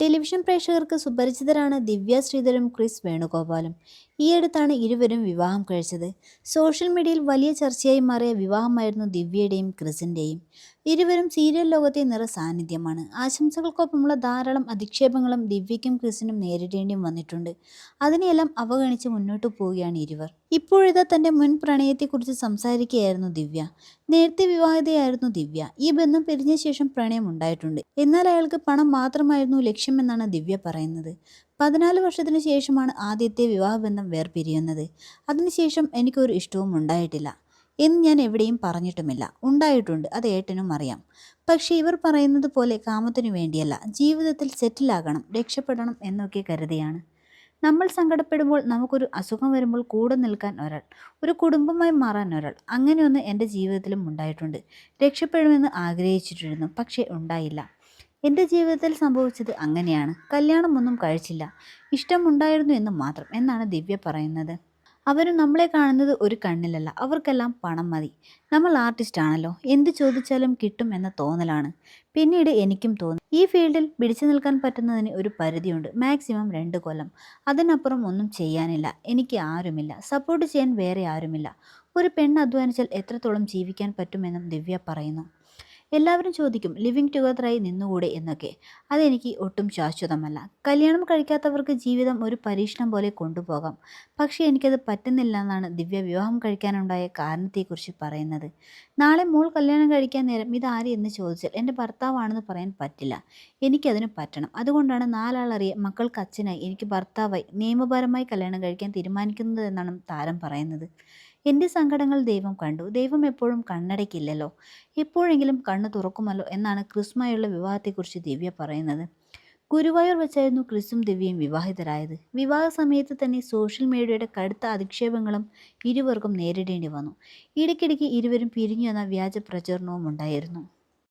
Television പ്രേക്ഷകർക്ക് സുപരിചിതരാണ് ദിവ്യ ശ്രീധരും Chris വേണുഗോപാലും. ഈയടുത്താണ് ഇരുവരും വിവാഹം കഴിച്ചത്. സോഷ്യൽ മീഡിയയിൽ വലിയ ചർച്ചയായി മാറിയ വിവാഹമായിരുന്നു ദിവ്യയുടെയും ക്രിസിന്റെയും ഇരുവരും സീരിയൽ ലോകത്തെ നിറ സാന്നിധ്യമാണ്. ആശംസകൾക്കൊപ്പമുള്ള ധാരാളം അധിക്ഷേപങ്ങളും ദിവ്യയ്ക്കും ക്രിസിനും നേരിടേണ്ടിയും വന്നിട്ടുണ്ട്. അതിനെയെല്ലാം അവഗണിച്ച് മുന്നോട്ട് പോവുകയാണ് ഇരുവർ. ഇപ്പോഴിതാ തന്റെ മുൻ പ്രണയത്തെക്കുറിച്ച് സംസാരിക്കുകയായിരുന്നു ദിവ്യ. നേരത്തെ വിവാഹിതയായിരുന്നു ദിവ്യ. ഈ ബന്ധം പിരിഞ്ഞ ശേഷം പ്രണയം ഉണ്ടായിട്ടുണ്ട്. എന്നാൽ അയാൾക്ക് പണം മാത്രമായിരുന്നു ലക്ഷ്യമെന്നാണ് ദിവ്യ പറയുന്നത്. പതിനാല് വർഷത്തിന് ശേഷമാണ് ആദ്യത്തെ വിവാഹബന്ധം വേർപിരിയുന്നത്. അതിനുശേഷം എനിക്കൊരു ഇഷ്ടവും ഉണ്ടായിട്ടില്ല. എന്ന് ഞാൻ എവിടെയും പറഞ്ഞിട്ടുമില്ല. ഉണ്ടായിട്ടുണ്ട് അത് ഏട്ടനും അറിയാം. പക്ഷേ ഇവർ പറയുന്നത് പോലെ കാമത്തിനു വേണ്ടിയല്ല. ജീവിതത്തിൽ സെറ്റിലാകണം രക്ഷപ്പെടണം എന്നൊക്കെ കരുതിയാണ്. നമ്മൾ സങ്കടപ്പെടുമ്പോൾ നമുക്കൊരു അസുഖം വരുമ്പോൾ കൂടെ നിൽക്കാൻ ഒരാൾ ഒരു കുടുംബമായി മാറാൻ ഒരാൾ അങ്ങനെയൊന്ന് എന്റെ ജീവിതത്തിലും ഉണ്ടായിട്ടുണ്ട്. രക്ഷപ്പെടുമെന്ന് ആഗ്രഹിച്ചിട്ടിരുന്നു പക്ഷേ ഉണ്ടായില്ല. എന്റെ ജീവിതത്തിൽ സംഭവിച്ചത് അങ്ങനെയാണ്. കല്യാണമൊന്നും കഴിച്ചില്ല. ഇഷ്ടമുണ്ടായിരുന്നു എന്ന് മാത്രം. എന്നാണ് ദിവ്യ പറയുന്നത്. അവരും നമ്മളെ കാണുന്നത് ഒരു കണ്ണിലല്ല. അവർക്കെല്ലാം പണം മതി. നമ്മൾ ആർട്ടിസ്റ്റ് ആണല്ലോ. എന്ത് ചോദിച്ചാലും കിട്ടും എന്ന തോന്നലാണ്. പിന്നീട് എനിക്കും തോന്നി. ഈ ഫീൽഡിൽ പിടിച്ചു നിൽക്കാൻ പറ്റുന്നതിന് ഒരു പരിധിയുണ്ട്. മാക്സിമം രണ്ട് കൊല്ലം. അതിനപ്പുറം ഒന്നും ചെയ്യാനില്ല. എനിക്ക് ആരുമില്ല. സപ്പോർട്ട് ചെയ്യാൻ വേറെ ആരുമില്ല. ഒരു പെണ്ണ് അധ്വാനിച്ചാൽ എത്രത്തോളം ജീവിക്കാൻ പറ്റുമെന്നും ദിവ്യ പറയുന്നു. എല്ലാവരും ചോദിക്കും ലിവിങ് ടുഗദറായി നിന്നുകൂടെ എന്നൊക്കെ. അതെനിക്ക് ഒട്ടും ശാശ്വതമല്ല. കല്യാണം കഴിക്കാത്തവർക്ക് ജീവിതം ഒരു പരീക്ഷണം പോലെ കൊണ്ടുപോകാം. പക്ഷേ എനിക്കത് പറ്റുന്നില്ല എന്നാണ് ദിവ്യ വിവാഹം കഴിക്കാനുണ്ടായ കാരണത്തെക്കുറിച്ച് പറയുന്നത്. നാളെ മോൾ കല്യാണം കഴിക്കാൻ നേരം ഇതാര് എന്ന് ചോദിച്ചാൽ എന്റെ ഭർത്താവാണെന്ന് പറയാൻ പറ്റില്ല. എനിക്കതിന് പറ്റണം. അതുകൊണ്ടാണ് നാലാളറിയ മക്കൾക്ക് അച്ഛനായി എനിക്ക് ഭർത്താവായി നിയമപരമായി കല്യാണം കഴിക്കാൻ തീരുമാനിക്കുന്നത് എന്നാണ് താരം പറയുന്നത്. എന്റെ സങ്കടങ്ങൾ ദൈവം കണ്ടു. ദൈവം എപ്പോഴും കണ്ണടയ്ക്കില്ലല്ലോ. എപ്പോഴെങ്കിലും കണ്ണ് തുറക്കുമല്ലോ എന്നാണ് ക്രിസ്മയുള്ള വിവാഹത്തെക്കുറിച്ച് ദിവ്യ പറയുന്നത്. ഗുരുവായൂർ വെച്ചായിരുന്നു ക്രിസും ദിവ്യയും വിവാഹിതരായത്. വിവാഹ സമയത്ത് തന്നെ സോഷ്യൽ മീഡിയയുടെ കടുത്ത അധിക്ഷേപങ്ങളും ഇരുവർക്കും നേരിടേണ്ടി വന്നു. ഇടയ്ക്കിടയ്ക്ക് ഇരുവരും പിരിഞ്ഞു എന്ന വ്യാജ പ്രചരണവും ഉണ്ടായിരുന്നു.